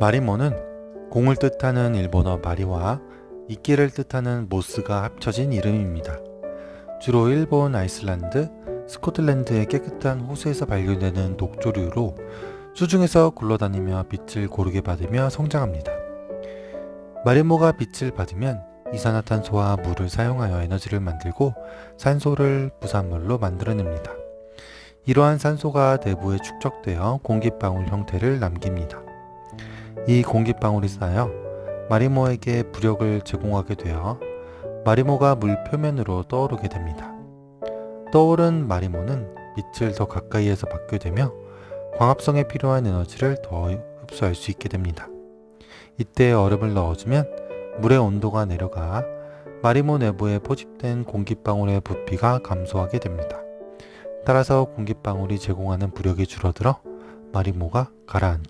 마리모는 공을 뜻하는 일본어 마리와 이끼를 뜻하는 모스가 합쳐진 이름입니다. 주로 일본, 아이슬란드, 스코틀랜드의 깨끗한 호수에서 발견되는 녹조류로 수중에서 굴러다니며 빛을 고르게 받으며 성장합니다. 마리모가 빛을 받으면 이산화탄소와 물을 사용하여 에너지를 만들고 산소를 부산물로 만들어냅니다. 이러한 산소가 내부에 축적되어 공기방울 형태를 남깁니다. 이 공기방울이 쌓여 마리모에게 부력을 제공하게 되어 마리모가 물 표면으로 떠오르게 됩니다. 떠오른 마리모는 빛을 더 가까이에서 받게 되며 광합성에 필요한 에너지를 더 흡수할 수 있게 됩니다. 이때 얼음을 넣어주면 물의 온도가 내려가 마리모 내부에 포집된 공기방울의 부피가 감소하게 됩니다. 따라서 공기방울이 제공하는 부력이 줄어들어 마리모가 가라앉게